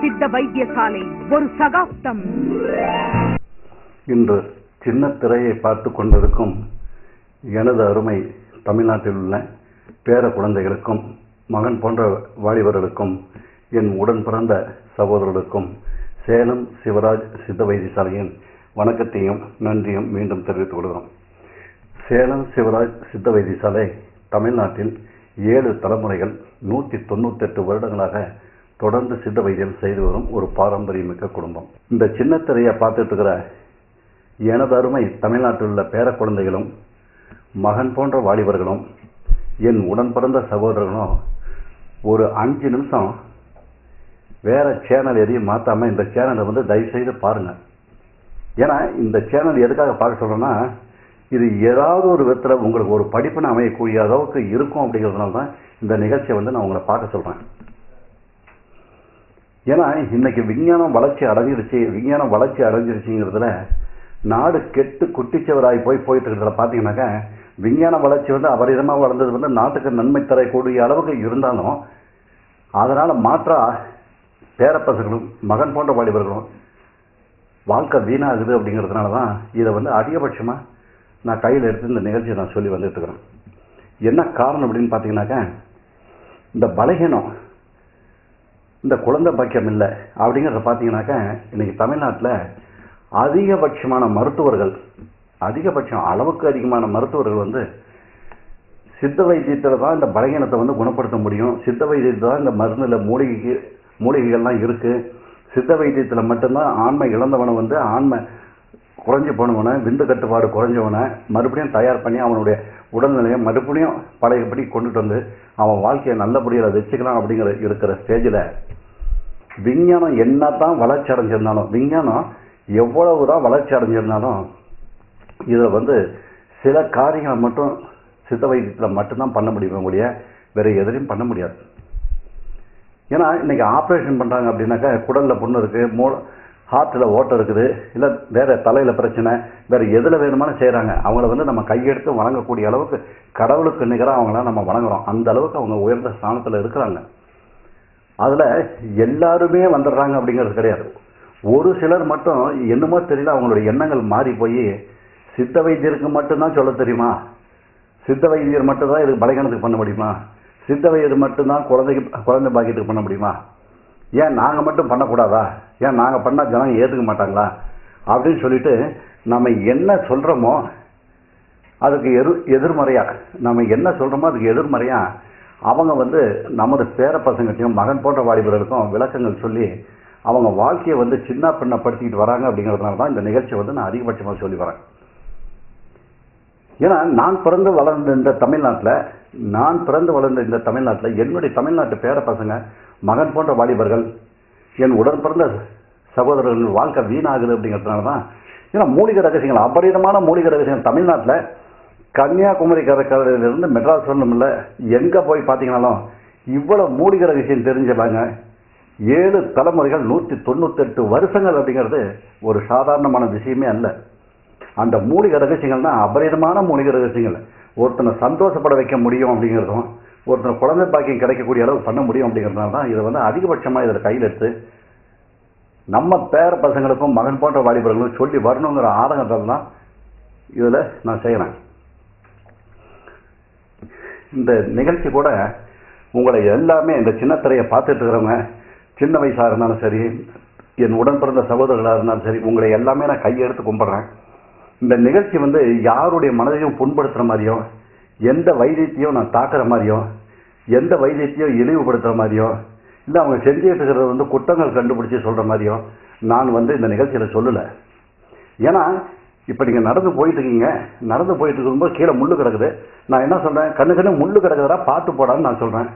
சித்த வைத்தியசாலை ஒரு சகாப்தம். இன்று சின்ன திரையை பார்த்து கொண்டிருக்கும் எனது அருமை தமிழ்நாட்டில் உள்ள பேர குழந்தைகளுக்கும் மகன் போன்ற வாலிபர்களுக்கும் என் உடன் பிறந்த சகோதரர்களுக்கும் சேலம் சிவராஜ் சித்த வைத்தியசாலையின் வணக்கத்தையும் நன்றியும் மீண்டும் தெரிவித்துக் கொள்கிறோம். சேலம் சிவராஜ் சித்த வைத்தியசாலை தமிழ்நாட்டில் ஏழு தலைமுறைகள் நூற்றி தொண்ணூத்தெட்டு வருடங்களாக தொடர்ந்து சித்த வைத்தியம் செய்து வரும் ஒரு பாரம்பரியமிக்க குடும்பம். இந்த சின்ன திரையை பார்த்துட்டு இருக்கிற எனது அருமை தமிழ்நாட்டில் உள்ள பேர குழந்தைகளும் மகன் போன்ற வாலிபர்களும் என் உடன் பிறந்த சகோதரர்களும் ஒரு அஞ்சு நிமிஷம் வேறு சேனல் எதையும் மாற்றாமல் இந்த சேனலை வந்து தயவுசெய்து பாருங்கள் ஏன்னா இந்த சேனல் எதுக்காக பார்க்க சொல்கிறேன்னா இது ஏதாவது ஒரு விதத்தில் உங்களுக்கு ஒரு படிப்பினை அமையக்கூடிய அளவுக்கு இருக்கும் அப்படிங்கிறதுனால தான் இந்த நிகழ்ச்சியை வந்து நான் உங்களை பார்க்க சொல்கிறேன் ஏன்னா இன்னைக்கு விஞ்ஞானம் வளர்ச்சி அடைஞ்சிருச்சு விஞ்ஞானம் வளர்ச்சி அடைஞ்சிருச்சுங்கிறதுல நாடு கெட்டு குட்டிச்சவராய் போய் போயிட்டு இருக்கிறத பார்த்தீங்கன்னாக்கா விஞ்ஞான வளர்ச்சி வந்து அபரிதமாக வளர்ந்தது வந்து நாட்டுக்கு நன்மை தரக்கூடிய அளவுக்கு இருந்தாலும் அதனால் மாற்றா பேரப்பசங்களும் மகன் போன்ற வாலிபர்களும் வாழ்க்கை வீணாகுது அப்படிங்கிறதுனால தான் இதை வந்து அதிகபட்சமாக நான் கையில் எடுத்து இந்த நிகழ்ச்சியை நான் சொல்லி வந்துட்டுருக்குறேன். என்ன காரணம் அப்படின்னு பார்த்தீங்கன்னாக்கா இந்த பலகீனம் இந்த குழந்தை பாக்கியம் இல்லை அப்படிங்கிறத பார்த்தீங்கன்னாக்க இன்றைக்கி தமிழ்நாட்டில் அதிகபட்சமான மருத்துவர்கள் அதிகபட்சம் அளவுக்கு அதிகமான மருத்துவர்கள் வந்து சித்த வைத்தியத்தில் தான் இந்த பலகீனத்தை வந்து குணப்படுத்த முடியும். சித்த வைத்தியத்தில் தான் இந்த மருந்தில் மூலிகைக்கு மூலிகைகள்லாம் இருக்குது சித்த வைத்தியத்தில் மட்டும்தான் ஆண்மை இழந்தவனை வந்து ஆண்மை குறைஞ்சி போனவனை விந்து கட்டுப்பாடு குறைஞ்சவனை மறுபடியும் தயார் பண்ணி அவனுடைய உடல்நிலையை மறுபடியும் பழையபடி கொண்டுட்டு வந்து அவன் வாழ்க்கையை நல்லபடியில் வச்சுக்கலாம் அப்படிங்கிற இருக்கிற ஸ்டேஜில் விஞ்ஞானம் என்ன தான் வளர்ச்சி அடைஞ்சிருந்தாலும் விஞ்ஞானம் எவ்வளவு தான் வளர்ச்சி அடைஞ்சிருந்தாலும் இதில் வந்து சில காரியங்களை மட்டும் சித்த வைத்தியத்தில் மட்டும்தான் பண்ண முடியுமே முடிய வேறு எதிலையும் பண்ண முடியாது. ஏன்னா இன்றைக்கி ஆப்ரேஷன் பண்ணுறாங்க அப்படின்னாக்கா குடலில் புண்ணு இருக்குது மூளை ஹார்ட்டில் ஓட்டம் இருக்குது இல்லை வேறு தலையில் பிரச்சனை வேறு எதில் வேணுமானு செய்கிறாங்க அவங்கள வந்து நம்ம கையெடுத்து வணங்கக்கூடிய அளவுக்கு கடவுளுக்கு நிகராக அவங்கள நம்ம வணங்குறோம். அந்த அளவுக்கு அவங்க உயர்ந்த ஸ்தானத்தில் இருக்கிறாங்க. அதில் எல்லாருமே வந்துடுறாங்க அப்படிங்கிறது கிடையாது. ஒரு சிலர் மட்டும் என்னமோ தெரியல அவங்களுடைய எண்ணங்கள் மாறி போய் சித்த வைத்தியருக்கு மட்டும்தான் சொல்ல தெரியுமா? சித்த வைத்தியர் மட்டும்தான் இதுக்கு பலகீனத்துக்கு பண்ண முடியுமா? சித்த வைத்தியர் மட்டும்தான் குழந்தைக்கு குழந்தை பாக்கியத்துக்கு பண்ண முடியுமா? ஏன் நாங்கள் மட்டும் பண்ணக்கூடாதா? ஏன் நாங்கள் பண்ணால் ஜனங்க ஏற்றுக்க மாட்டாங்களா? அப்படின்னு சொல்லிட்டு நம்ம என்ன சொல்கிறோமோ அதுக்கு எதிர் எதிர்மறையாக நம்ம என்ன சொல்கிறோமோ அதுக்கு எதிர்மறையாக அவங்க வந்து நமது பேர பசங்கட்டையும் மகன் போன்ற வாலிபர்களுக்கும் விளக்கங்கள் சொல்லி அவங்க வாழ்க்கையை வந்து சின்ன பின்னப்படுத்திக்கிட்டு வராங்க அப்படிங்கிறதுனால தான் இந்த நிகழ்ச்சியை வந்து நான் அதிகபட்சமாக சொல்லி வரேன். ஏன்னா நான் பிறந்து வளர்ந்த இந்த தமிழ்நாட்டில் நான் பிறந்து வளர்ந்த இந்த தமிழ்நாட்டில் என்னுடைய தமிழ்நாட்டு பேர பசங்க மகன் போன்ற வாலிபர்கள் என் உடன் பிறந்த சகோதரர்கள் வாழ்க்கை வீணாகுது அப்படிங்கிறதுனால தான் ஏன்னா மூலிகை ரகசியங்கள் அபரிதமான மூலிகை ரகசியம் தமிழ்நாட்டில் கன்னியாகுமரி கடற்கரையிலிருந்து மெட்ராஸ் இல்லை எங்கே போய் பார்த்தீங்கனாலும் இவ்வளோ மூலிகை ரகசியம் தெரிஞ்சிடலாங்க ஏழு தலைமுறைகள் நூற்றி தொண்ணூத்தெட்டு வருஷங்கள் அப்படிங்கிறது ஒரு சாதாரணமான விஷயமே அல்ல. அந்த மூலிகை ரகசியங்கள்னா அபரிதமான மூலிகை ரகசியங்கள். ஒருத்தனை சந்தோஷப்பட வைக்க முடியும் அப்படிங்கிறதும் ஒருத்தர் குழந்தை பாக்கியம் கிடைக்கக்கூடிய அளவு பண்ண முடியும் அப்படிங்கிறதுனால தான் இதை வந்து அதிகபட்சமாக இதில் கையில் எடுத்து நம்ம பேர பசங்களுக்கும் மகன் போன்ற வாலிபர்களும் சொல்லி வரணுங்கிற ஆதங்கத்தில் தான் இதில் நான் செய்கிறேன். இந்த நிகழ்ச்சி கூட உங்களை எல்லாமே இந்த சின்ன திரையை பார்த்துட்டு இருக்கிறவங்க சின்ன வயசாக இருந்தாலும் சரி என் உடன் பிறந்த சகோதரர்களாக இருந்தாலும் சரி உங்களை எல்லாமே நான் கையெடுத்து கும்பிட்றேன். இந்த நிகழ்ச்சி வந்து யாருடைய மனதையும் புண்படுத்துகிற மாதிரியோ எந்த வைத்தியத்தையும் நான் தாக்குற மாதிரியோ எந்த வைத்தியத்தையும் இழிவுபடுத்துகிற மாதிரியோ இல்லை அவங்க செஞ்சுக்கிட்டு இருக்கிறத வந்து குற்றங்கள் கண்டுபிடிச்சி சொல்கிற மாதிரியோ நான் வந்து இந்த நிகழ்ச்சியில் சொல்லலை. ஏன்னா இப்போ நீங்கள் நடந்து போயிட்டுருக்கீங்க நடந்து போயிட்டு இருக்கும்போது கீழே முள்ளு கிடக்குது. நான் என்ன சொல்கிறேன் கண்ணு கண்ணு முள்ளு கிடக்குதுடா பார்த்து போடான்னு நான் சொல்கிறேன்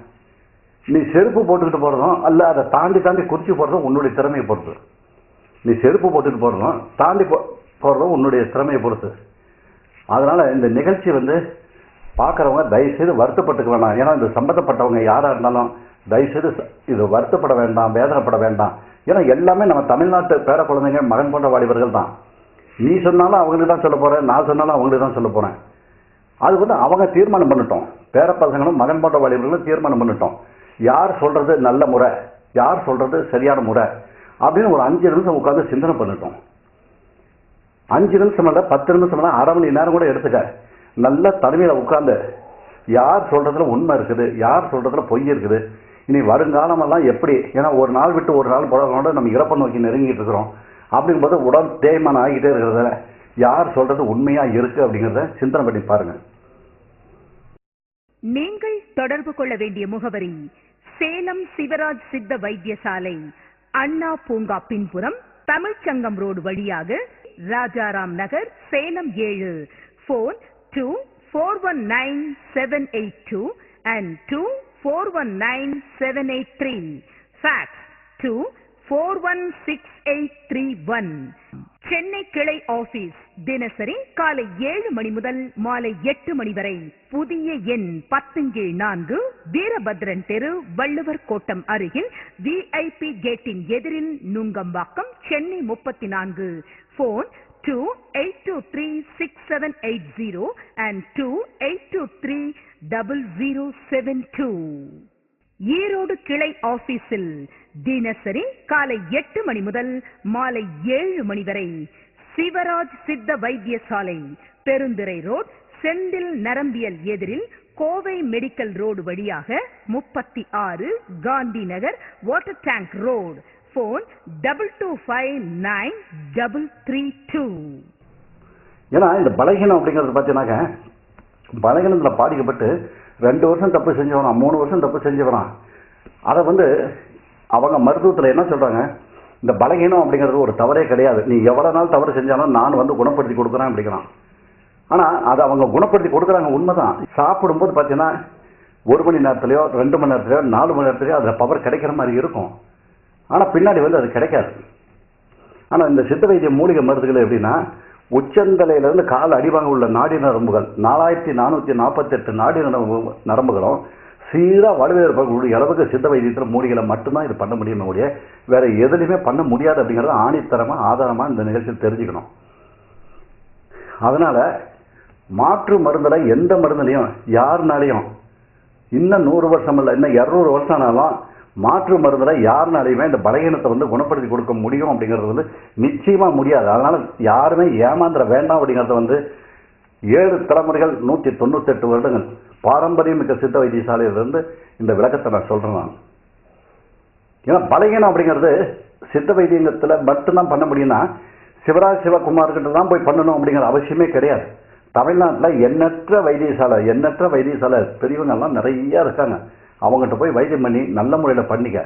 நீ செருப்பு போட்டுக்கிட்டு போகிறதும் அல்ல அதை தாண்டி தாண்டி குதிச்சு போகிறதும் உன்னுடைய திறமையை பொறுத்து. நீ செருப்பு போட்டுட்டு போகிறதும் தாண்டி போ போகிறதும் உன்னுடைய திறமையை பொறுத்து. அதனால் இந்த நிகழ்ச்சி வந்து பார்க்குறவங்க தயவுசெய்து வருத்தப்பட்டுக்க வேணாம். ஏன்னா இந்த சம்மந்தப்பட்டவங்க யாராக இருந்தாலும் தயவுசெய்து இது வருத்தப்பட வேண்டாம் வேதனைப்பட வேண்டாம். ஏன்னா எல்லாமே நம்ம தமிழ்நாட்டு பேர குழந்தைங்க மகன் போன்ற வாலிபர்கள் தான். நீ சொன்னாலும் அவங்களுக்கு தான் சொல்ல போகிறேன் நான் சொன்னாலும் அவங்களுக்கு தான் சொல்ல போகிறேன் அது வந்து அவங்க தீர்மானம் பண்ணிட்டோம். பேர பசங்களும் மகன் போன்ற வாலிபர்களும் தீர்மானம் பண்ணிட்டோம். யார் சொல்கிறது நல்ல முறை யார் சொல்கிறது சரியான முறை அப்படின்னு ஒரு அஞ்சு நிமிஷம் உட்காந்து சிந்தனை பண்ணிட்டோம். அஞ்சு நிமிஷம் இல்லை பத்து நிமிஷம் இல்லை அரை மணி நேரம் கூட எடுத்துக்க. நல்ல தனிமையில் உட்காந்து யார் சொல்றதுல உண்மை இருக்குது யார் சொல்றதுல பொய் இருக்குது இனி வருங்காலமெல்லாம் எப்படி ஏன்னா ஒரு நாள் விட்டு ஒரு நாள் பழகோட நம்ம இறப்பை நோக்கி நெருங்கிட்டு இருக்கிறோம். அப்படிங்கும்போது உடல் தேய்மானம் ஆகிட்டே இருக்கிறதுல யார் சொல்றது உண்மையா இருக்கு அப்படிங்கிறத சிந்தனை பண்ணி பாருங்க. நீங்கள் தொடர்பு கொள்ள வேண்டிய முகவரி சேலம் சிவராஜ் சித்த வைத்தியசாலை அண்ணா பூங்கா பின்புறம் தமிழ்ச்சங்கம் ரோடு வழியாக ராஜாராம் நகர் சேலம் ஏழு. Phone two four one nine seven eight two and two four one nine seven eight three fax two four one six eight three one Chennai கிளை ஆபீஸ் தினசரி காலை ஏழு மணி முதல் மாலை எட்டு மணி வரை. புதிய எண் பத்துங்கீழ் நான்கு வீரபத்ரன் தெரு வள்ளுவர் கோட்டம் அருகில் விஐபி கேட்டின் எதிரில் நுங்கம்பாக்கம் சென்னை முப்பத்தி நான்கு. Phone two eight two three six seven eight zero and two eight two three double zero seven two Erode கிளை ஆபீஸில் தினசரி காலை எட்டு மணி முதல் மாலை ஏழு மணி வரை சிவராஜ் சித்த வைத்தியசாலை பெருந்துறை ரோட் செந்தில் நரம்பியல் எதிரில் கோவை மெடிக்கல் ரோடு வழியாக முப்பத்தி ஆறு Gandhi Nagar water tank road. Phone double two five nine double three two. ஏன்னா இந்த பலகீனம் அப்படிங்கிறது பார்த்தீங்கன்னாக்க பலகீனத்தில் பாதிக்கப்பட்டு ரெண்டு வருஷம் தப்பு செஞ்சவனா மூணு வருஷம் தப்பு செஞ்சவனா அதை வந்து அவங்க மருத்துவத்தில் என்ன சொல்கிறாங்க இந்த பலகீனம் அப்படிங்கிறது ஒரு தவறே கிடையாது. நீ எவ்வளோ நாள் தவறு செஞ்சாலும் நான் வந்து குணப்படுத்தி கொடுக்குறேன் அப்படிங்கிறான். ஆனால் அதை அவங்க குணப்படுத்தி கொடுக்குறாங்க உண்மை தான் சாப்பிடும்போது பார்த்தீங்கன்னா ஒரு மணி நேரத்துலையோ ரெண்டு மணி நேரத்துலையோ நாலு மணி நேரத்துலையோ அதில் பவர் கிடைக்கிற மாதிரி இருக்கும். ஆனால் பின்னாடி வந்து அது கிடைக்காது. ஆனால் இந்த சித்த வைத்திய மூலிகை மருந்துகள் எப்படின்னா உச்சந்தலையிலிருந்து கால் அடிவாங்க உள்ள நாடி நரம்புகள். நாலாயிரத்தி நானூற்றி நாற்பத்தெட்டு நாடி நரம்பு நரம்புகளும் சீராக வலுவிழப்பக்கூடிய அளவுக்கு சித்த வைத்தியத்தில் மூலிகளை மட்டும்தான் இது பண்ண முடியுமே ஒழிய வேறு எதுலையுமே பண்ண முடியாது அப்படிங்கிறத ஆணித்தரமாக ஆதாரமாக இந்த நிகழ்ச்சியில் தெரிஞ்சுக்கணும். அதனால் மாற்று மருந்தில் எந்த மருந்துலையும் யாருனாலையும் இன்னும் நூறு வருஷம் இல்லை இன்னும் இரநூறு வருஷம் ஆனாலும் மாற்று மருந்தில் யாருனாலையுமே இந்த பலகீனத்தை வந்து குணப்படுத்தி கொடுக்க முடியும் அப்படிங்கிறது வந்து நிச்சயமாக முடியாது. அதனால் யாருமே ஏமாந்துட வேண்டாம் அப்படிங்கிறத வந்து ஏழு தலைமுறைகள் நூற்றி தொண்ணூத்தெட்டு வருடங்கள் பாரம்பரியமிக்க சித்த வைத்தியசாலையிலிருந்து இந்த விளக்கத்தை நான் சொல்கிறேன் நான். ஏன்னா பலகீனம் அப்படிங்கிறது சித்த வைத்தியங்கத்தில் மட்டும்தான் பண்ண முடியும்னா சிவராஜ் சிவகுமார்கிட்ட தான் போய் பண்ணணும் அப்படிங்கிற அவசியமே கிடையாது. தமிழ்நாட்டில் எண்ணற்ற வைத்தியசாலை எண்ணற்ற வைத்தியசாலை பெரியவங்கெல்லாம் நிறையா இருக்காங்க. அவங்ககிட்ட போய் வைத்தியம் பண்ணி நல்ல முறையில் பண்ணிக்க.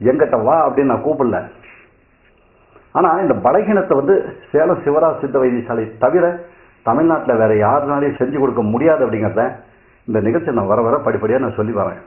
எங்கிட்ட வா அப்படின்னு நான் கூப்பிடல. ஆனால் இந்த பலகீனத்தை வந்து சேலம் சிவராஜ் சித்த வைத்தியசாலை தவிர தமிழ்நாட்டில் வேறு யாருனாலையும் செஞ்சு கொடுக்க முடியாது அப்படிங்கிறத இந்த நிகழ்ச்சி நான் வர வர படிப்படியாக நான் சொல்லி வரேன்.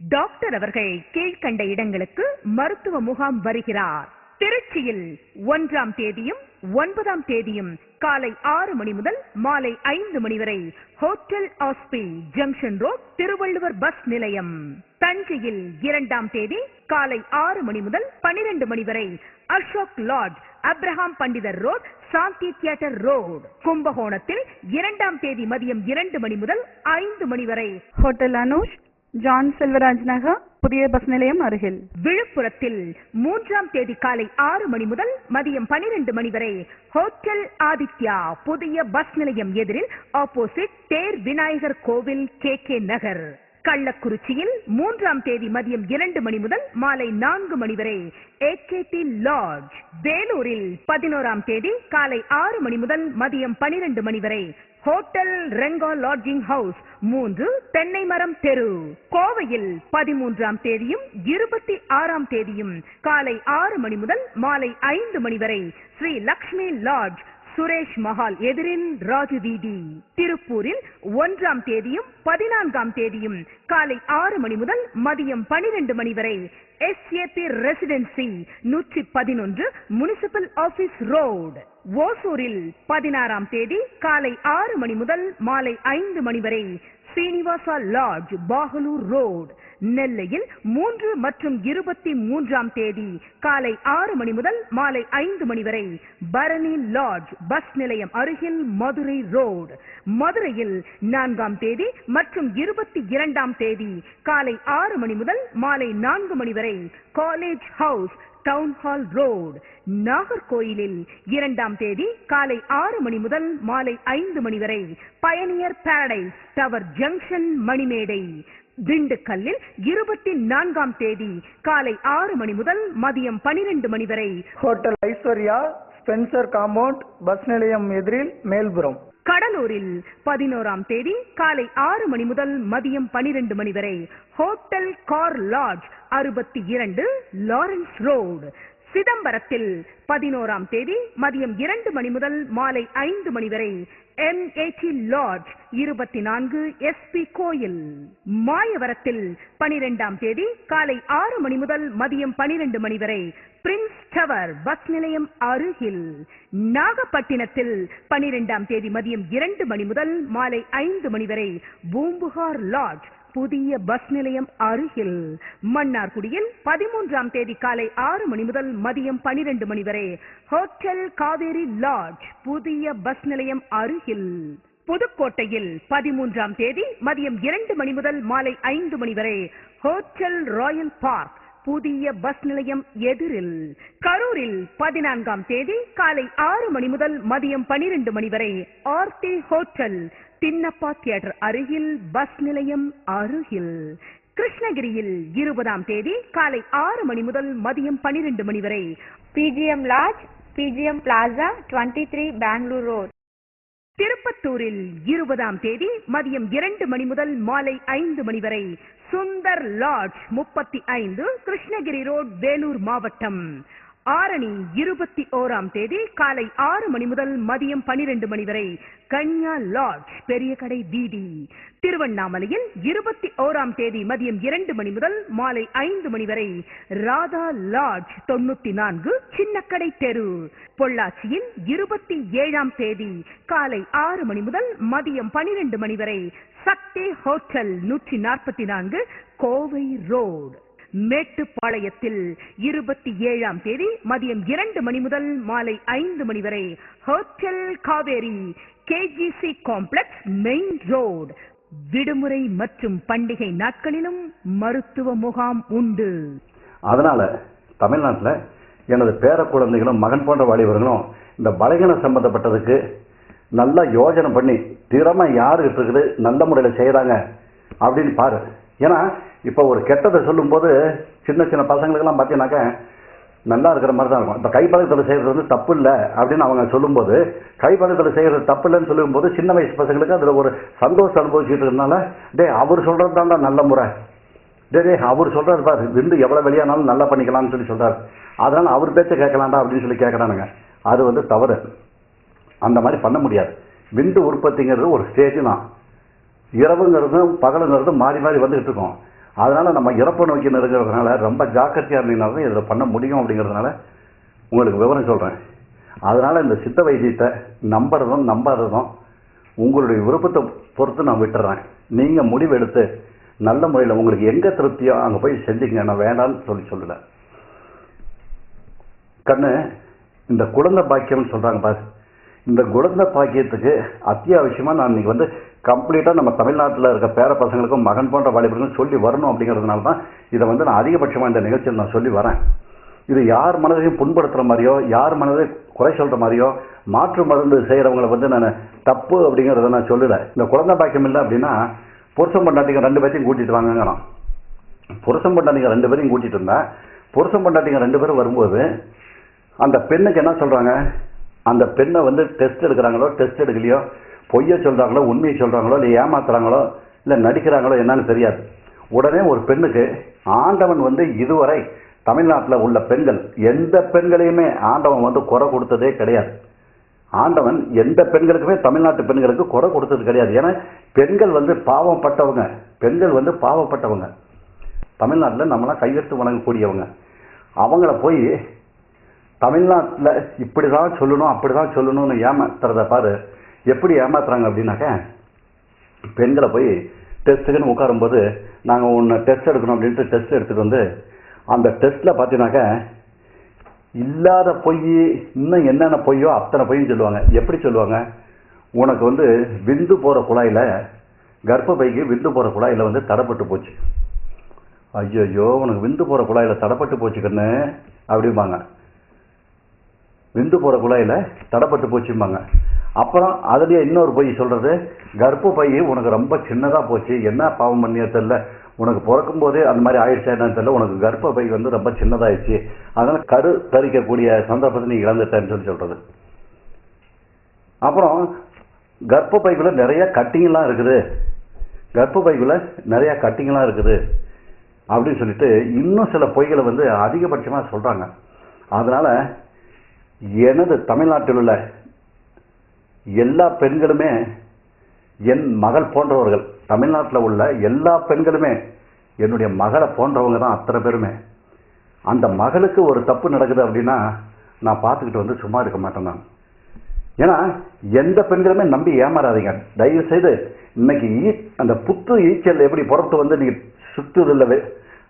டாக்டர் அவர்கள் கீழ்கண்ட இடங்களுக்கு மருத்துவ முகாம் வருகிறார். திருச்சியில் ஒன்றாம் தேதியும் ஒன்பதாம் தேதியும் காலை ஆறு மணி முதல் மாலை ஐந்து மணி வரை ஹோட்டல் ஆஸ்பி ஜங்ஷன் ரோட் திருவள்ளுவர் பஸ் நிலையம். தஞ்சையில் இரண்டாம் தேதி காலை ஆறு மணி முதல் பனிரெண்டு மணி வரை Ashok lodge Abraham Pandithar road Shanthi theatre road. கும்பகோணத்தில் இரண்டாம் தேதி மதியம் இரண்டு மணி முதல் ஐந்து மணி வரை. ஹோட்டல் அனுஷ் ஜான் செல்வராஜ் நகர் புதிய பஸ் நிலையம் அருகில். விழுப்புரத்தில் மூன்றாம் தேதி காலை ஆறு மணி முதல் மதியம் பனிரெண்டு மணி வரை ஹோட்டல் ஆதித்யா புதிய பஸ் நிலையம் எதிரில் ஆப்போசிட் தேர் விநாயகர் கோவில் கே கே நகர். கள்ளக்குறிச்சியில் மூன்றாம் தேதி மதியம் இரண்டு மணி முதல் மாலை நான்கு மணி வரை ஏகேடி லாட்ஜ் வேலூரில் பதினோராம் தேதி காலை ஆறு மணி முதல் மதியம் பனிரெண்டு மணி வரை ஹோட்டல் ரெங்கா லாட்ஜிங் ஹவுஸ் மூன்று தென்னை மரம் தெரு. கோவையில் பதிமூன்றாம் தேதியும் இருபத்தி ஆறாம் தேதியும் காலை ஆறு மணி முதல் மாலை ஐந்து மணி வரை ஸ்ரீ லக்ஷ்மி லாட்ஜ் சுரேஷ் மஹால் எதிரின் ராஜு வீதி திருப்பூரில் ஒன்றாம் தேதியும் பதினான்காம் தேதியும் காலை ஆறு மணி முதல் மதியம் பனிரெண்டு மணி வரை எஸ்ஏபி ரெசிடென்சி நூற்றி பதினொன்று முனிசிபல் ஆபீஸ் ரோடு ஓசூரில் பதினாறாம் தேதி காலை ஆறு மணி முதல் மாலை ஐந்து மணி வரை சீனிவாசா லாட்ஜ் பாகலூர் ரோடு. நெல்லையில் மூன்று மற்றும் இருபத்தி மூன்றாம் தேதி காலை ஆறு மணி முதல் மாலை ஐந்து மணி வரை பரணி லாட்ஜ் பஸ் நிலையம் அருகில் மதுரை ரோடு. மதுரையில் நான்காம் தேதி மற்றும் இருபத்தி இரண்டாம் தேதி காலை ஆறு மணி முதல் மாலை நான்கு மணி வரை college house town hall road நாகர்கோயிலில் இரண்டாம் தேதி காலை ஆறு மணி முதல் மாலை ஐந்து மணி வரை பயணியர் பாரடைஸ் டவர் ஜங்ஷன் மணிமேடை. திண்டுக்கல்லில் இருபத்தி நான்காம் தேதி காலை ஆறு மணி முதல் மதியம் பனிரெண்டு மணி வரை. Hotel Aishwarya Spencer compound bus நிலையம் எதிரில் மேல்புறம். கடலூரில் பதினோராம் தேதி காலை ஆறு மணி முதல் மதியம் பனிரெண்டு மணி வரை ஹோட்டல் கார் லாட்ஜ் அறுபத்தி இரண்டு லாரன்ஸ் ரோடு. சிதம்பரத்தில் பதினோராம் தேதி மதியம் இரண்டு மணி முதல் மாலை ஐந்து மணி வரை எம் லாட்ஜ் இருபத்தி நான்கு எஸ்பி கோயில். மாயவரத்தில் பனிரெண்டாம் தேதி காலை ஆறு மணி முதல் மதியம் பனிரெண்டு மணி வரை பிரின்ஸ் டவர் பஸ் நிலையம் அருகில் நாகப்பட்டினத்தில் பனிரெண்டாம் தேதி மதியம் இரண்டு மணி முதல் மாலை ஐந்து மணி வரை பூம்புகார் லாட்ஜ் புதிய பஸ் நிலையம் அருகில். மன்னார்குடியில் பதிமூன்றாம் தேதி காலை ஆறு மணி முதல் மதியம் பனிரெண்டு மணி வரை ஹோட்டல் காவேரி லாட்ஜ் புதிய பஸ் நிலையம் அருகில். புதுக்கோட்டையில் பதிமூன்றாம் தேதி மதியம் இரண்டு மணி முதல் மாலை ஐந்து மணி வரை ஹோட்டல் ராயல் பார்க் புதிய பஸ் நிலையம் எதிரில். கரூரில் பதினான்காம் தேதி காலை ஆறு மணி முதல் மதியம் பனிரெண்டு மணி வரை ஆர்த்தி ஹோட்டல் தின்னப்பா தியேட்டர் அருகில் பஸ் நிலையம் அருகில். கிருஷ்ணகிரியில் இருபதாம் தேதி காலை ஆறு மணி முதல் மதியம் பனிரெண்டு மணி வரை. BGM lodge BGM plaza twenty three Bangalore road திருப்பத்தூரில் இருபதாம் தேதி மதியம் இரண்டு மணி முதல் மாலை ஐந்து மணி வரை சுந்தர் லாட்ஜ் முப்பத்தி ஐந்து கிருஷ்ணகிரி ரோட் வேலூர் மாவட்டம். ஆரணி இருபத்தி ஓராம் தேதி காலை ஆறு மணி முதல் மதியம் பனிரெண்டு மணி வரை கன்யா லாட்ஜ் பெரிய கடை வீதி. திருவண்ணாமலையில் இருபத்தி ஓராம் தேதி மதியம் இரண்டு மணி முதல் மாலை ஐந்து மணி வரை ராதா லாட்ஜ் தொண்ணூத்தி நான்கு சின்னக்கடை தெரு. பொள்ளாச்சியில் இருபத்தி ஏழாம் தேதி காலை ஆறு மணி முதல் மதியம் பனிரெண்டு மணி வரை சக்தி ஹோட்டல் நூற்றி நாற்பத்தி நான்கு கோவை ரோடு. மேட்டுப்பாளையத்தில் இருபத்தி ஏழாம் தேதி மதியம் இரண்டு மணி முதல் மாலை ஐந்து மணி வரை hotel Kaveri KGC complex main road. விடுமுறை மற்றும் பண்டிகை நாட்களிலும் மருத்துவ முகாம் உண்டு. அதனால தமிழ்நாட்டில் எனது பேர குழந்தைகளும் மகன் போன்ற வாலிபர்களும் இந்த பலகீனம் சம்பந்தப்பட்டதுக்கு நல்லா யோஜனை பண்ணி திறமை யாருக்கிட்ட இருக்குது நல்ல முறையில் செய்கிறாங்க அப்படின்னு பாரு. ஏன்னா இப்போ ஒரு கெட்டதை சொல்லும்போது சின்ன சின்ன பசங்களுக்கெல்லாம் பார்த்தீங்கன்னாக்க நல்லா இருக்கிற மாதிரி தான் இருக்கும். இப்போ கைப்பழக்கத்தில் செய்கிறது வந்து தப்பு இல்லை அப்படின்னு அவங்க சொல்லும்போது கைப்பழக்கத்தில் செய்கிறது தப்பு இல்லைன்னு சொல்லும்போது சின்ன வயசு பசங்களுக்கு அதில் ஒரு சந்தோஷம் அனுபவிச்சுட்டு இருக்கனால டேய் அவர் சொல்கிறது தான்டா நல்ல முறை. டே டேய் அவர் சொல்கிறது பாரு விந்து எவ்வளோ வெளியானாலும் நல்லா பண்ணிக்கலாம்னு சொல்லி சொல்கிறார் அதனால் அவர் பேச்சை கேட்கலாண்டா அப்படின்னு சொல்லி கேட்குறானுங்க. அது வந்து தவறு. அந்த மாதிரி பண்ண முடியாது. விந்து உற்பத்திங்கிறது ஒரு ஸ்டேஜ் தான். இரவுங்கிறதும் பகலுங்கிறதும் மாறி மாறி வந்துக்கிட்டு இருக்கோம். அதனால் நம்ம இறப்பை நோக்கி நெருங்கிறதுனால ரொம்ப ஜாக்கிரதையாக இருந்தீங்கனால தான் இதில் பண்ண முடியும் அப்படிங்கிறதுனால உங்களுக்கு விவரம் சொல்கிறேன் அதனால் இந்த சித்த வைத்தியத்தை நம்புறதும் நம்பாததும் உங்களுடைய விருப்பத்தை பொறுத்து நான் விட்டுறேன். நீங்கள் முடிவெடுத்து நல்ல முறையில் உங்களுக்கு எங்கே திருப்தியோ அங்கே போய் செஞ்சுங்க நான் வேண்டாம்னு சொல்லி சொல்லலை. கண்ணு இந்த குழந்தை பாக்கியம்னு சொல்கிறாங்க பாரு. இந்த குழந்தை பாக்கியத்துக்கு அத்தியாவசியமாக நான் இன்றைக்கி வந்து கம்ப்ளீட்டாக நம்ம தமிழ்நாட்டில் இருக்க பேர பசங்களுக்கும் மகன் போன்ற வாலிபர்களுக்கும் சொல்லி வரணும் அப்படிங்கிறதுனால தான் இதை வந்து நான் அதிகபட்சமாக இந்த நிகழ்ச்சியில் நான் சொல்லி வரேன். இது யார் மனதையும் புண்படுத்துகிற மாதிரியோ யார் மனதையும் குறை சொல்கிற மாதிரியோ மாற்று மருந்து செய்கிறவங்கள வந்து நான் தப்பு அப்படிங்கிறத நான் சொல்லலை. இந்த குழந்தை பாக்கியம் இல்லை அப்படின்னா புருஷன் பொண்டாட்டிங்க ரெண்டு பேர்த்தையும் கூட்டிகிட்டு வாங்கங்கிறோம் புருஷன் பொண்டாட்டிங்க ரெண்டு பேரையும் கூட்டிகிட்டு இருந்தேன் புருஷன் பொண்டாட்டிங்க ரெண்டு பேரும் வரும்போது அந்த பெண்ணுக்கு என்ன சொல்கிறாங்க அந்த பெண்ணை வந்து டெஸ்ட் எடுக்கிறாங்களோ டெஸ்ட் எடுக்கலையோ பொய்யை சொல்கிறாங்களோ உண்மையை சொல்கிறாங்களோ இல்லை ஏமாத்துறாங்களோ இல்லை நடிக்கிறாங்களோ என்னன்னு தெரியாது. உடனே ஒரு பெண்ணுக்கு ஆண்டவன் வந்து இதுவரை தமிழ்நாட்டில் உள்ள பெண்கள் எந்த பெண்களையுமே ஆண்டவன் வந்து குறை கொடுத்ததே கிடையாது. ஆண்டவன் எந்த பெண்களுக்குமே தமிழ்நாட்டு பெண்களுக்கு குறை கொடுத்தது கிடையாது. ஏன்னா பெண்கள் வந்து பாவப்பட்டவங்க. பெண்கள் வந்து பாவப்பட்டவங்க. தமிழ்நாட்டில் நம்மளாம் கையெழுத்து வணங்கக்கூடியவங்க. அவங்கள போய் தமிழ்நாட்டில் இப்படி தான் சொல்லணும் அப்படி தான் சொல்லணும்னு ஏமாத்துறத பாரு. எப்படி ஏமாத்துறாங்க அப்படின்னாக்க பெண்களை போய் டெஸ்ட்டுக்குன்னு உட்காரும்போது நாங்கள் ஒன்று டெஸ்ட் எடுக்கணும் அப்படின்ட்டு டெஸ்ட் எடுத்துகிட்டு வந்து அந்த டெஸ்ட்டில் பார்த்தீங்கன்னாக்க இல்லாத பொய் இன்னும் என்னென்ன பொய்யோ அத்தனை பொய்யும் சொல்லுவாங்க. எப்படி சொல்லுவாங்க? உனக்கு வந்து விந்து போகிற குழாயில் கர்ப்பப்பைக்கு விந்து போகிற குழாயில் வந்து தடப்பட்டு போச்சு. ஐயோ உனக்கு விந்து போகிற குழாயில் தடப்பட்டு போச்சுக்கன்னு அப்படிம்பாங்க. விந்து போகிற குழாயில் தடப்பட்டு போச்சும்பாங்க. அப்புறம் அதுலேயே இன்னொரு பொய் சொல்கிறது கர்ப்பப்பை உனக்கு ரொம்ப சின்னதாக போச்சு என்ன பாவம் பண்ணியோ தெரில உனக்கு பிறக்கும் போதே அந்த மாதிரி ஆயிடுச்சா என்னன்னு தெரியல. உனக்கு கர்ப்பப்பை வந்து ரொம்ப சின்னதாகிடுச்சு அதனால் கரு தரிக்கக்கூடிய சந்தர்ப்பத்தை நீ இழந்துட்டேன்னு சொல்லி சொல்கிறது அப்புறம் கர்ப்ப பைக்குள்ளே நிறையா கட்டிங்லாம் இருக்குது. கர்ப்பப்பைக்குள்ள நிறையா கட்டிங்லாம் இருக்குது. அப்படின்னு சொல்லிட்டு இன்னும் சில பொய்களை வந்து அதிகபட்சமாக சொல்கிறாங்க அதனால் எனது தமிழ்நாட்டில் உள்ள எல்லா பெண்களுமே என் மகள் போன்றவர்கள் தமிழ்நாட்டில் உள்ள எல்லா பெண்களுமே என்னுடைய மகளை போன்றவங்க தான் அத்தனை பேருமே. அந்த மகளுக்கு ஒரு தப்பு நடக்குது அப்படின்னா நான் பார்த்துக்கிட்டு வந்து சும்மா இருக்க மாட்டேன் நான். ஏன்னா எந்த பெண்களுமே நம்பி ஏமாறாதீங்க. தயவு செய்து இன்னைக்கு ஈ அந்த புத்து ஈச்சல் எப்படி புறத்து வந்து நீங்கள் சுற்றுதில்லை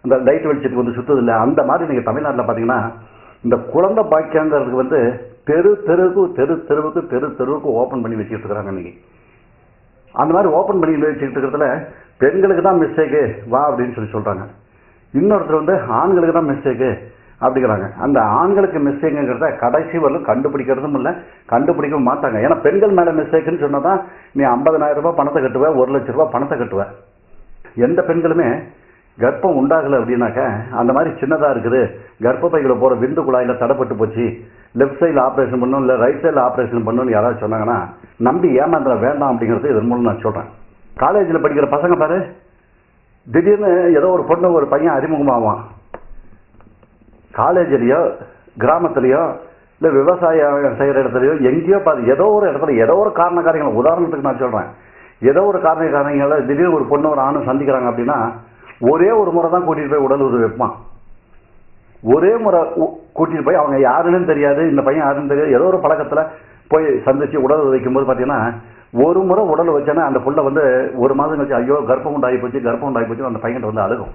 அந்த லைட் வெளிச்சத்துக்கு வந்து சுற்றுதில்லை அந்த மாதிரி நீங்கள் தமிழ்நாட்டில் பார்த்தீங்கன்னா இந்த குழந்தை பாக்கியங்கிறதுக்கு வந்து தெரு தெருவுக்கு தெரு தெருவுக்கு தெரு தெருவுக்கு ஓப்பன் பண்ணி வச்சுக்கிட்டு இருக்கிறாங்க இன்னைக்கு. அந்த மாதிரி ஓப்பன் பண்ணி வச்சுக்கிட்டு இருக்கிறதுல பெண்களுக்கு தான் மிஸ்டேக்கு வா அப்படின்னு சொல்லி சொல்கிறாங்க இன்னொருத்தர் வந்து ஆண்களுக்கு தான் மிஸ்டேக்கு அப்படிங்கிறாங்க. அந்த ஆண்களுக்கு மிஸ்டேக்குங்கிறத கடைசி வரலும் கண்டுபிடிக்கிறதும் இல்லை கண்டுபிடிக்கவும் மாட்டாங்க. ஏன்னா பெண்கள் மேலே மிஸ்டேக்குன்னு சொன்னால் தான் நீ ஐம்பதனாயிரம் ரூபாய் பணத்தை கட்டுவ ஒரு லட்ச ரூபா பணத்தை கட்டுவ. எந்த பெண்களுமே கர்ப்பம் உண்டாகலை அப்படின்னாக்க அந்த மாதிரி சின்னதாக இருக்குது. கர்ப்பப்பைகளை போகிற விந்து குழாயில் தடைப்பட்டு போச்சு. லெஃப்ட் சைடில் ஆப்ரேஷன் பண்ணணும் இல்லை ரைட் சைடில் ஆப்ரேஷன் பண்ணணும்னு யாராவது சொன்னாங்கன்னா நம்பி ஏமாந்துட வேண்டாம் அப்படிங்கிறது இதன் மூலம் நான் சொல்கிறேன் காலேஜில் படிக்கிற பசங்க பாரு திடீர்னு ஏதோ ஒரு பொண்ணு ஒரு பையன் அறிமுகமாவான். காலேஜ்லேயோ கிராமத்துலேயோ இல்லை விவசாயம் செய்கிற இடத்துலையோ எங்கேயோ பார்த்து ஏதோ ஒரு இடத்துல ஏதோ ஒரு காரண காரியங்கள் உதாரணத்துக்கு நான் சொல்கிறேன் ஏதோ ஒரு காரண காரியங்கள திடீர்னு ஒரு பொண்ணு ஒரு ஆணும் சந்திக்கிறாங்க அப்படின்னா ஒரே ஒரு முறை தான் கூட்டிகிட்டு போய் உடல் உதவி வைப்பான். ஒரே முறை கூட்டிகிட்டு போய் அவங்க யாருன்னு தெரியாது இந்த பையன் யாருன்னு தெரியாது ஏதோ ஒரு பழக்கத்தில் போய் சந்தித்து உடல் உதவிக்கும் போது பார்த்தீங்கன்னா ஒரு முறை உடல் வச்சோன்னா அந்த புள்ள வந்து ஒரு மாதம் கழிச்சு ஐயோ கர்ப்பம் உண்டாகி போச்சு கர்ப்பம் உண்டாகி போச்சு அந்த பையன் வந்து அழுகும்.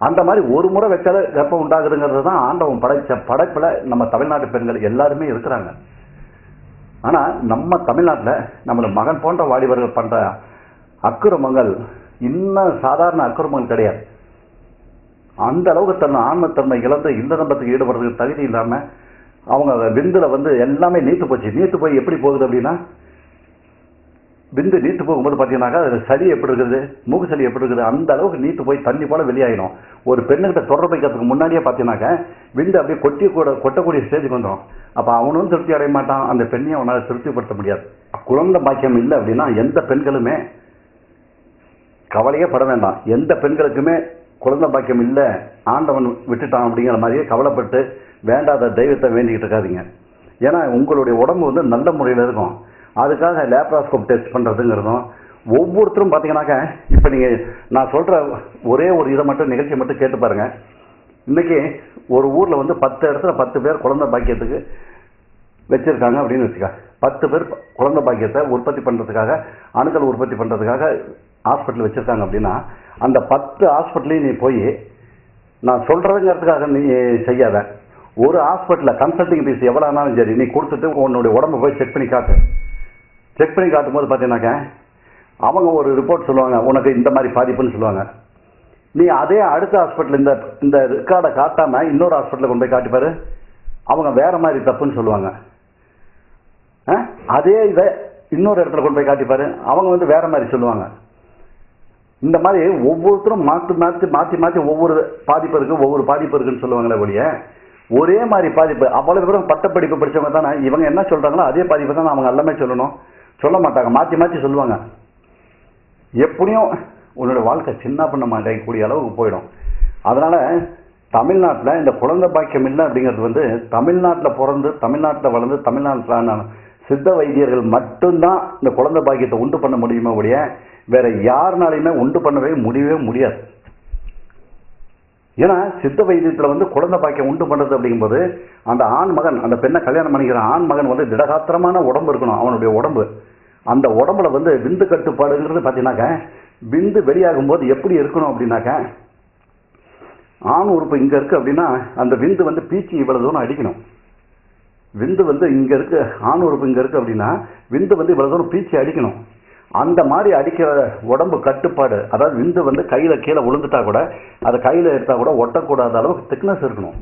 அந்த மாதிரி ஒரு முறை வச்சால கர்ப்பம் உண்டாகுதுங்கிறது தான் ஆண்டவன் படைச்ச படைப்பில் நம்ம தமிழ்நாட்டு பெண்கள் எல்லாருமே இருக்கிறாங்க. ஆனால் நம்ம தமிழ்நாட்டில் நம்மளோட மகன் போன்ற வாலிபர்கள் பண்ணுற அக்கிரமங்கள் இன்னும் சாதாரண அக்கிரமங்கள் கிடையாது. அந்த அளவுக்கு தன்னை ஆன்மத்தன்மை இழந்து இந்த நம்பத்துக்கு ஈடுபடுறதுக்கு தகுதி இல்லாமல் அவங்க விந்தில் வந்து எல்லாமே நீத்து போச்சு. நீத்து போய் எப்படி போகுது அப்படின்னா விந்து நீத்து போகும்போது பார்த்தீங்கன்னாக்கா அது சளி எப்படி இருக்குது மூக்கு சளி எப்படி இருக்குது அந்த அளவுக்கு நீத்து போய் தண்ணி போல வெளியாயிடும். ஒரு பெண்ணுகிட்ட தொடர்பு வைக்கிறதுக்கு முன்னாடியே பார்த்தீங்கன்னாக்கா விந்து அப்படியே கொட்டி கூட கொட்டக்கூடிய ஸ்டேஜுக்கு வந்துடும் அப்போ அவனும் திருப்தி அடைய மாட்டான் அந்த பெண்ணையும் அவனால் திருப்திப்படுத்த முடியாது. குழந்தை பாக்கியம் இல்லை அப்படின்னா எந்த பெண்களுமே கவலையே பட வேண்டாம். எந்த பெண்களுக்குமே குழந்தை பாக்கியம் இல்லை ஆண்டவன் விட்டுட்டான் அப்படிங்கிற மாதிரியே கவலைப்பட்டு வேண்டாத தெய்வத்தை வேண்டிக்கிட்டு இருக்காதிங்க. ஏன்னா உங்களுடைய உடம்பு வந்து நல்ல முறையில் இருக்கும். அதுக்காக லேப்ராஸ்கோப் டெஸ்ட் பண்ணுறதுங்கிறதும் ஒவ்வொருத்தரும் பார்த்தீங்கன்னாக்க இப்போ நீங்கள் நான் சொல்கிற ஒரே ஒரு இதை மட்டும் நிகழ்ச்சியை மட்டும் கேட்டு பாருங்கள் இன்றைக்கி ஒரு ஊரில் வந்து பத்து இடத்துல பத்து பேர் குழந்தை பாக்கியத்துக்கு வச்சுருக்காங்க அப்படின்னு வச்சுக்கா. பத்து பேர் குழந்தை பாக்கியத்தை உற்பத்தி பண்ணுறதுக்காக அணுக்கள் உற்பத்தி பண்ணுறதுக்காக ஹாஸ்பிட்டல் வச்சுருக்காங்க அப்படின்னா அந்த பத்து ஹாஸ்பிட்டலையும் நீ போய் நான் சொல்கிறதுங்கிறதுக்காக நீ செய்யாத. ஒரு ஹாஸ்பிட்டலில் கன்சல்டிங் ஃபீஸ் எவ்வளோ ஆனாலும் சரி நீ கொடுத்துட்டு உன்னுடைய உடம்பு போய் செக் பண்ணி காட்டு. செக் பண்ணி காட்டும்போது பார்த்தீங்கன்னாக்க அவங்க ஒரு ரிப்போர்ட் சொல்லுவாங்க உனக்கு இந்த மாதிரி பாதிப்புன்னு சொல்லுவாங்க. நீ அதே அடுத்த ஹாஸ்பிட்டல் இந்த இந்த ரெக்கார்டை காட்டாமல் இன்னொரு ஹாஸ்பிட்டலில் கொண்டு போய் காட்டிப்பாரு அவங்க வேறு மாதிரி தப்புன்னு சொல்லுவாங்க. ஆ? அதே இதை இன்னொரு இடத்துல கொண்டு போய் காட்டிப்பாரு அவங்க வந்து வேறு மாதிரி சொல்லுவாங்க. இந்த மாதிரி ஒவ்வொருத்தரும் மாற்றி மாற்றி மாற்றி மாற்றி ஒவ்வொரு பாதிப்பு இருக்குது ஒவ்வொரு பாதிப்பு இருக்குன்னு சொல்லுவாங்களே ஒழிய ஒரே மாதிரி பாதிப்பு அவ்வளவு பேரும் பட்டப்படிப்பு படிச்சவங்க தானே இவங்க என்ன சொல்கிறாங்களோ அதே பாதிப்பு தான் அவங்க எல்லாமே சொல்லணும். சொல்ல மாட்டாங்க மாற்றி மாற்றி சொல்லுவாங்க. எப்படியும் உன்னோட வாழ்க்கை சின்ன பண்ண மாட்டேங்கக்கூடிய அளவுக்கு போயிடும். அதனால் தமிழ்நாட்டில் இந்த குழந்தை பாக்கியம் இல்லை அப்படிங்கிறது வந்து தமிழ்நாட்டில் பிறந்து தமிழ்நாட்டில் வளர்ந்து தமிழ்நாட்டில் சித்த வைத்தியர்கள் மட்டும்தான் இந்த குழந்தை பாக்கியத்தை உண்டு பண்ண முடியுமே ஒழிய வேற யாருனாலையுமே உண்டு பண்ணவே முடியவே முடியாது. ஏன்னா சித்த வைத்தியத்தில் வந்து குழந்தை பாக்கியம் உண்டு பண்ணுறது அப்படிங்கும்போது அந்த ஆண் மகன் அந்த பெண்ணை கல்யாணம் பண்ணிக்கிற ஆண் மகன் வந்து திடகாத்திரமான உடம்பு இருக்கணும் அவனுடைய உடம்பு. அந்த உடம்புல வந்து விந்து கட்டுப்பாடுங்கிறது பார்த்தீங்கன்னாக்க விந்து வெளியாகும் போது எப்படி இருக்கணும் அப்படின்னாக்க ஆண் உறுப்பு இங்கே இருக்குது அப்படின்னா அந்த விந்து வந்து பீச்சி இவ்வளவு தூரம் அடிக்கணும். விந்து வந்து இங்கே இருக்குது ஆண் உறுப்பு இங்கே இருக்குது அப்படின்னா விந்து வந்து இவ்வளோ தூரம் பீச்சி அடிக்கணும். அந்த மாதிரி அடிக்கிற உடம்பு கட்டுப்பாடு அதாவது விந்து வந்து கையில் கீழே விழுந்துட்டா கூட அதை கையில் எடுத்தால் கூட ஒட்டக்கூடாத அளவுக்கு திக்னஸ் இருக்கணும்.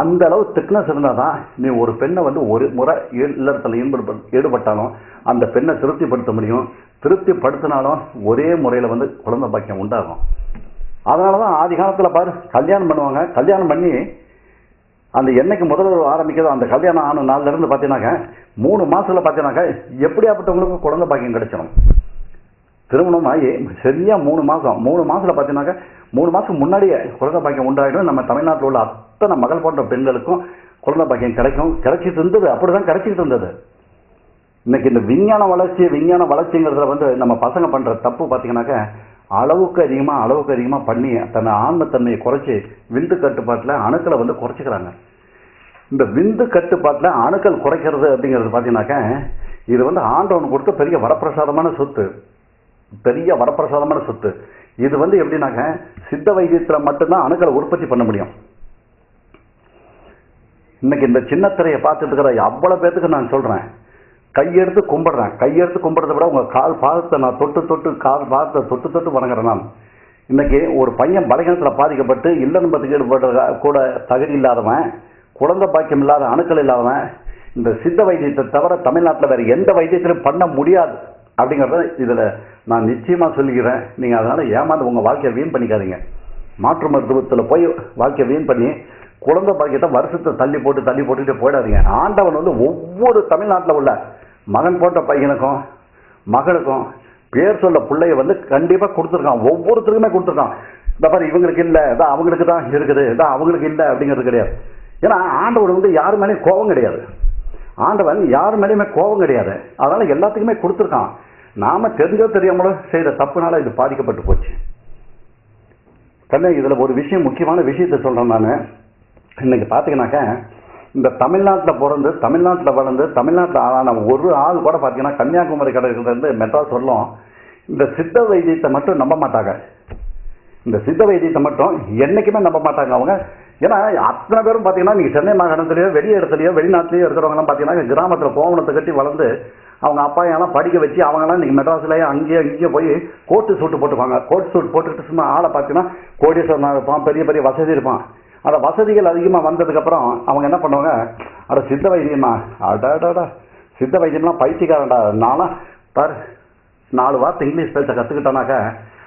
அந்த அளவு திக்னஸ் இருந்தால் தான் நீ ஒரு பெண்ணை வந்து ஒரு முறை இல்லறத்தில் ஈடுபடு ஈடுபட்டாலும் அந்த பெண்ணை திருப்திப்படுத்த முடியும். திருப்திப்படுத்தினாலும் ஒரே முறையில் வந்து குழந்தை பாக்கியம் உண்டாகும். அதனால தான் ஆதி காலத்தில் பாரு கல்யாணம் பண்ணுவாங்க. கல்யாணம் பண்ணி அந்த என்னைக்கு முதல்ல ஆரம்பிக்கிறதோ அந்த கல்யாணம் ஆன நாள்ல இருந்து பார்த்தீங்கன்னாக்க மூணு மாதத்தில் பார்த்தீங்கன்னாக்க எப்படியாப்பட்டவங்களுக்கும் குழந்தை பாக்கியம் கிடைச்சிடும் திருமணம் ஆகி சரியாக மூணு மாதம் மூணு மாதத்தில் பார்த்தீங்கன்னாக்க மூணு மாதத்துக்கு முன்னாடியே குழந்தை பாக்கியம் உண்டாயிடும். நம்ம தமிழ்நாட்டில் உள்ள அத்தனை மகள் போன்ற பெண்களுக்கும் குழந்தை பாக்கியம் கிடைக்கும். கிடைச்சிட்டு இருந்தது அப்படி தான் கிடைச்சிட்டு இருந்தது. இன்னைக்கு இந்த விஞ்ஞான வளர்ச்சி விஞ்ஞான வளர்ச்சிங்கிறதுல வந்து நம்ம பசங்க பண்ணுற தப்பு பார்த்தீங்கன்னாக்க அளவுக்கு அதிகமாக அளவுக்கு அதிகமாக பண்ணி தன்னை ஆன்மத்தன்மையை குறைச்சி விந்து கட்டுப்பாட்டில் அணுக்களை வந்து குறைச்சிக்கிறாங்க. இந்த விந்து கட்டுப்பாட்டில் அணுக்கள் குறைக்கிறது அப்படிங்கிறது பார்த்தீங்கன்னாக்க இது வந்து ஆண்டவன் கொடுத்த பெரிய வரப்பிரசாதமான சொத்து. பெரிய வரப்பிரசாதமான சொத்து. இது வந்து எப்படின்னாக்க சித்த வைத்தியத்தில் மட்டும்தான் அணுக்களை உற்பத்தி பண்ண முடியும். இன்னைக்கு இந்த சின்னத்திரையை பார்த்துட்டு இருக்கிற அவ்வளோ பேர்த்துக்கு நான் சொல்கிறேன் கையெடுத்து கும்பிட்றேன். கையெடுத்து கும்பிடுறத விட உங்கள் கால் பாதத்தை நான் தொட்டு தொட்டு கால் பாதத்தை தொட்டு தொட்டு வணங்குறேன் நான். இன்னைக்கு ஒரு பையன் பலகீனத்தில் பாதிக்கப்பட்டு இல்லன்பத்துக்கு ஈடுபடுற கூட தகுதி இல்லாதவன் குழந்தை பாக்கியம் இல்லாத அணுக்கள் இல்லாதவன் இந்த சித்த வைத்தியத்தை தவிர தமிழ்நாட்டில் வேறு எந்த வைத்தியத்திலும் பண்ண முடியாது அப்படிங்கிறத இதில் நான் நிச்சயமாக சொல்லிக்கிறேன். நீங்கள் அதனால் ஏமாந்து உங்கள் வாழ்க்கையை வீண் பண்ணிக்காதீங்க. மாற்று மருத்துவத்தில் போய் வாழ்க்கையை வீண் பண்ணி குழந்தை பாக்கியத்தை வருஷத்தை தள்ளி போட்டு தள்ளி போட்டுட்டு போயிடாதீங்க. ஆண்டவன் வந்து ஒவ்வொரு தமிழ்நாட்டில் உள்ள மகன் போட்ட பையனுக்கும் மகனுக்கும் பேர் சொல்ல பிள்ளைய வந்து கண்டிப்பாக கொடுத்துருக்கான். ஒவ்வொருத்தருக்குமே கொடுத்துருக்கான். இந்த பாரு இவங்களுக்கு இல்லை இதான் அவங்களுக்கு தான் இருக்குது இதான் அவங்களுக்கு இல்லை அப்படிங்கிறது கிடையாது. ஏன்னா ஆண்டவர் வந்து யார் மேலேயும் கோபம் கிடையாது. ஆண்டவன் யார் மேலேயுமே கோபம் கிடையாது. அதனால் எல்லாத்துக்குமே கொடுத்துருக்கான். நாம் தெரிஞ்சோ தெரியாமலோ செய்த தப்புனால இது பாதிக்கப்பட்டு போச்சு. கண்ணே இதில் ஒரு விஷயம் முக்கியமான விஷயத்தை சொல்கிறேன் நான். இன்னைக்கு பார்த்தீங்கன்னாக்க இந்த தமிழ்நாட்டில் பிறந்து தமிழ்நாட்டில் வளர்ந்து தமிழ்நாட்டில் ஆளான ஒரு ஆள் கூட பார்த்தீங்கன்னா கன்னியாகுமரி கடற்கரையிலேருந்து மெட்ராஸ் சொல்லும். இந்த சித்த வைத்தியத்தை மட்டும் நம்ப மாட்டாங்க. இந்த சித்த வைத்தியத்தை மட்டும் என்னைக்குமே நம்ப மாட்டாங்க அவங்க. ஏன்னா அத்தனை பேரும் பார்த்தீங்கன்னா நீங்கள் சென்னை மாகாணத்திலேயோ வெளி இடத்துலையோ வெளிநாட்டிலேயோ இருக்கிறவங்கலாம் பார்த்தீங்கன்னா கிராமத்தில் கோவணத்தை கட்டி வளர்ந்து அவங்க அப்பா எல்லாம் படிக்க வச்சு அவங்களாம் இன்னைக்கு மெட்ராஸ்லேயே அங்கேயே இங்கேயே போய் கோட்டு சூட்டு போட்டுப்பாங்க. கோட் சூட் போட்டுட்டு சும்மா ஆளை பார்த்தீங்கன்னா கோடீஸ்வரனாக இருப்பான் பெரிய பெரிய வசதி இருப்பான். அந்த வசதிகள் அதிகமாக வந்ததுக்கப்புறம் அவங்க என்ன பண்ணுவாங்க அட சித்த வைத்தியமா அடாடாடா சித்த வைத்தியம்லாம் பைத்தியக்காரன்டா நானும் பார் நாலு வார்த்தை இங்கிலீஷ் பேச கற்றுக்கிட்டானாக்க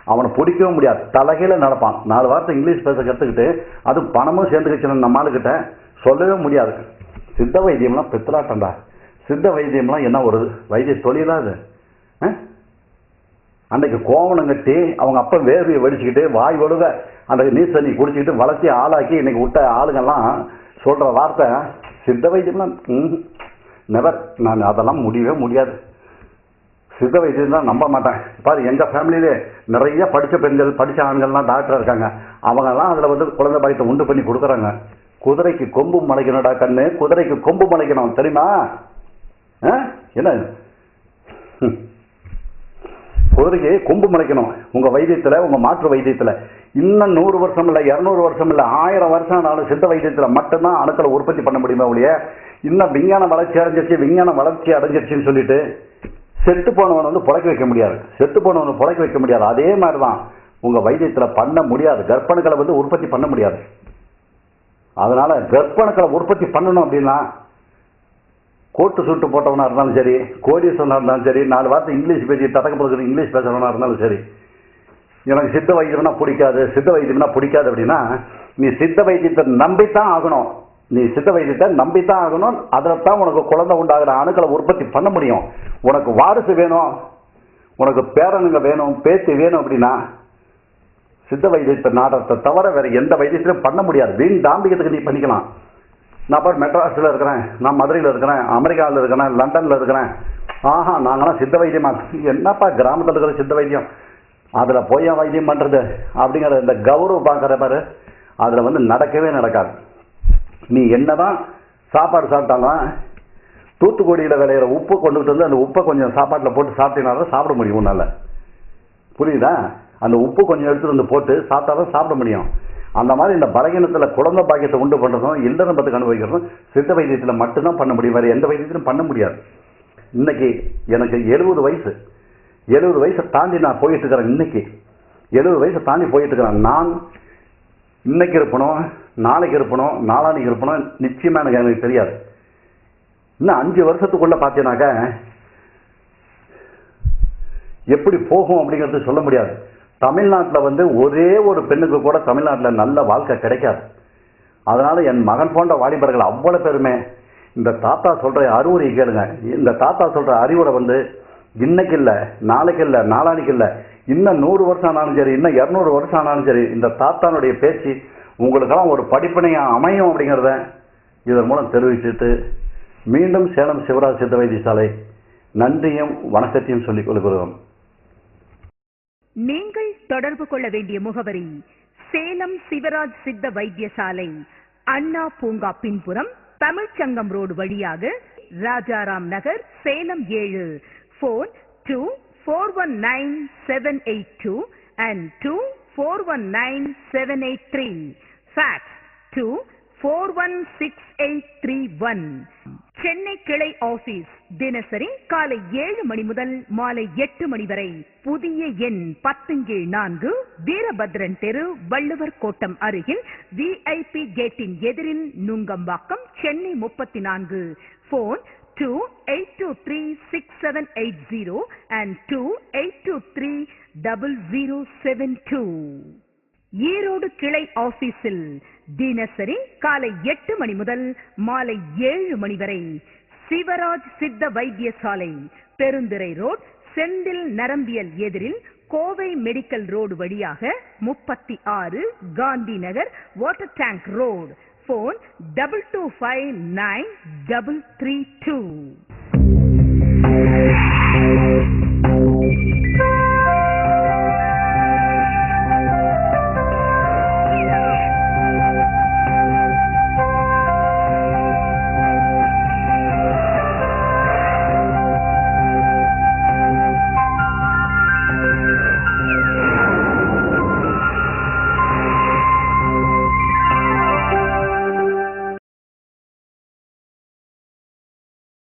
அவனை பிடிக்கவே முடியாது. தலைகையில் நடப்பான். நாலு வார்த்தை இங்கிலீஷ் பேச கற்றுக்கிட்டு அது பணமும் சேர்ந்துக்கிச்சு நம்ம ஆளுகிட்ட சொல்லவே முடியாது. சித்த வைத்தியம்லாம் பித்தலாட்டம்டா. சித்த வைத்தியம்லாம் என்ன ஒரு வைத்திய தொழிலா அது அன்றைக்கு கோவணம் கட்டி அவங்க அப்பா வேர்வையை வடிச்சுக்கிட்டு வாய் வழுக அந்த நீர் தண்ணி குடிச்சிக்கிட்டு வளர்த்தி ஆளாக்கி இன்னைக்கு விட்ட ஆளுங்கெல்லாம் சொல்கிற வார்த்தை சித்த வைத்தியம்லாம் நெவர் நான் அதெல்லாம் முடியவே முடியாது. சித்த வைத்தியம் தான் நம்ப மாட்டேன். பாரு எங்கள் ஃபேமிலியிலே நிறைய படித்த பெண்கள் படித்த ஆண்கள்லாம் டாக்டர் இருக்காங்க. அவங்கெல்லாம் அதில் வந்து குழந்தை பாயத்தை உண்டு பண்ணி கொடுக்குறாங்க. குதிரைக்கு கொம்பு முளைக்கணும்டா கண்ணு குதிரைக்கு கொம்பு முளைக்கணும் தெரியுமா? ஆ? என்ன? குதிரைக்கு கொம்பு முளைக்கணும். உங்கள் வைத்தியத்தில் உங்கள் மாற்று வைத்தியத்தில். இன்னும் நூறு வருஷம் இல்லை இரநூறு வருஷம் இல்லை ஆயிரம் வருஷம் ஆனாலும் சித்த வைத்தியத்தில் மட்டும்தான் அணுக்களை உற்பத்தி பண்ண முடியுமே ஒழிய இன்னும் விஞ்ஞான வளர்ச்சி அடைஞ்சிருச்சு விஞ்ஞான வளர்ச்சி அடைஞ்சிருச்சுன்னு சொல்லிட்டு செத்து போனவன் வந்து புழைக்க வைக்க முடியாது. செத்து போனவனை புழைக்க வைக்க முடியாது. அதே மாதிரி தான் உங்கள் வைத்தியத்தில் பண்ண முடியாது. கர்ப்பணுக்களை வந்து உற்பத்தி பண்ண முடியாது. அதனால் கர்ப்பணுக்களை உற்பத்தி பண்ணணும் அப்படின்னா கோட்டு சுட்டு போட்டவனாக இருந்தாலும் சரி கோடீஸ்வரனாக இருந்தாலும் சரி நாலு வார்த்தை இங்கிலீஷ் பேசி தடக்க போகிறது இங்கிலீஷ் பேசுகிறவனாக இருந்தாலும் சரி. எனக்கு சித்த வைத்தியம்னா பிடிக்காது. சித்த வைத்தியம்னா பிடிக்காது அப்படின்னா நீ சித்த வைத்தியத்தை நம்பித்தான் ஆகணும். நீ சித்த வைத்தியத்தை நம்பித்தான் ஆகணும். அதில் தான் உனக்கு குழந்தை உண்டாகிற அணுக்களை உற்பத்தி பண்ண முடியும். உனக்கு வாரிசு வேணும். உனக்கு பேரனுங்க வேணும் பேத்தி வேணும் அப்படின்னா சித்த வைத்தியத்தை நாடகத்தை தவிர வேறு எந்த வைத்தியத்திலும் பண்ண முடியாது. வீண் தாம்பிகத்துக்கு நீ பண்ணிக்கலாம். நான் பாரு மெட்ராஸில் இருக்கிறேன். நான் மதுரையில் இருக்கிறேன். அமெரிக்காவில் இருக்கிறேன். லண்டனில் இருக்கிறேன். ஆஹா நாங்களாம் சித்த வைத்தியமா? என்னப்பா கிராமத்தில் இருக்கிற சித்த வைத்தியம்? அதில் போய் வைத்தியம் பண்ணுறது அப்படிங்கிற இந்த கௌரவம் பார்க்குற பாரு. அதில் வந்து நடக்கவே நடக்காது. நீ என்ன தான் சாப்பாடு சாப்பிட்டாலும் தூத்துக்குடியில் விளையிற உப்பு கொண்டுட்டு வந்து அந்த உப்பை கொஞ்சம் சாப்பாட்டில் போட்டு சாப்பிட்டீங்கன்னா தான் சாப்பிட முடியும் உன்னால். புரியுதா? அந்த உப்பு கொஞ்சம் எடுத்துகிட்டு வந்து போட்டு சாப்பிட்டா தான் சாப்பிட முடியும். அந்த மாதிரி இந்த பலகீனத்தில் குழந்தை பாக்கியத்தை உண்டு பண்ணுறதும் இல்லறம்பத்துக்கு அனுபவிக்கிறதும் சித்த வைத்தியத்தில் மட்டும்தான் பண்ண முடியும். வேறு எந்த வைத்தியத்திலும் பண்ண முடியாது. இன்னைக்கு எனக்கு எழுபது வயசு. எழுபது வயசை தாண்டி நான் போயிட்டு இருக்கிறேன் இன்னைக்கு. எழுபது வயசை தாண்டி போயிட்டு இருக்கிறேன். நான் இன்னைக்கு இருப்பணும் நாளைக்கு இருப்பணும் நாளானிக்கு இருப்பணும் நிச்சயமாக எனக்கு எனக்கு தெரியாது. இன்னும் அஞ்சு வருஷத்துக்குள்ளே பார்த்தீங்கன்னாக்க எப்படி போகும் அப்படிங்கிறது சொல்ல முடியாது. தமிழ்நாட்டில் வந்து ஒரே ஒரு பெண்ணுக்கு கூட தமிழ்நாட்டில் நல்ல வாழ்க்கை கிடைக்காது. அதனால் என் மகன் போன்ற வாலிபர்கள் அவ்வளோ பேருமே. இந்த தாத்தா சொல்கிற அறிவுரை கேளுங்க. இந்த தாத்தா சொல்கிற அறிவுரை வந்து இன்னைக்கு இல்லை நாளைக்கு இல்லை நாளானிக்கு இல்லை. இன்னும் நூறு வருஷம் ஆனாலும் சரி இன்னும் இரநூறு வருஷம் ஆனாலும் சரி இந்த தாத்தானுடைய பேச்சு உங்களுக்கெல்லாம் ஒரு படிப்பினையாக அமையும் அப்படிங்கிறத இதன் மூலம் தெரிவிச்சுட்டு மீண்டும் சேலம் சிவராஜ் சித்த வைத்தியசாலை நன்றியும் வணக்கத்தையும் சொல்லிக் கொள்கிறோம். நீங்கள் தொடர்பு கொள்ள வேண்டிய முகவரி சேலம் சிவராஜ் சித்த வைத்தியசாலை அண்ணா பூங்கா பின்புறம் தமிழ்ச்சங்கம் ரோடு வழியாக ராஜாராம் நகர் சேலம் ஏழு. Phone two four one nine seven eight two and two four one nine seven eight three fax two four one six eight three one Chennai கிளை ஆபீஸ் தினசரி காலை ஏழு மணி முதல் மாலை எட்டு மணி வரை. புதிய எண் பத்துங்கீழ் நான்கு வீரபத்ரன் தெரு வள்ளுவர் கோட்டம் அருகில் விஐபி கேட்டின் எதிரில் நுங்கம்பாக்கம் சென்னை முப்பத்தி நான்கு. Phone two eight two three six seven eight zero and two eight two three double zero seven two Erode கிளை ஆபீஸில் தினசரி காலை எட்டு மணி முதல் மாலை ஏழு மணி வரை சிவராஜ் சித்த வைத்தியசாலை பெருந்துறை ரோட் செந்தில் நரம்பியல் எதிரில் கோவை மெடிக்கல் ரோடு வழியாக முப்பத்தி ஆறு Gandhi Nagar water tank road. Phone double two five nine double three two.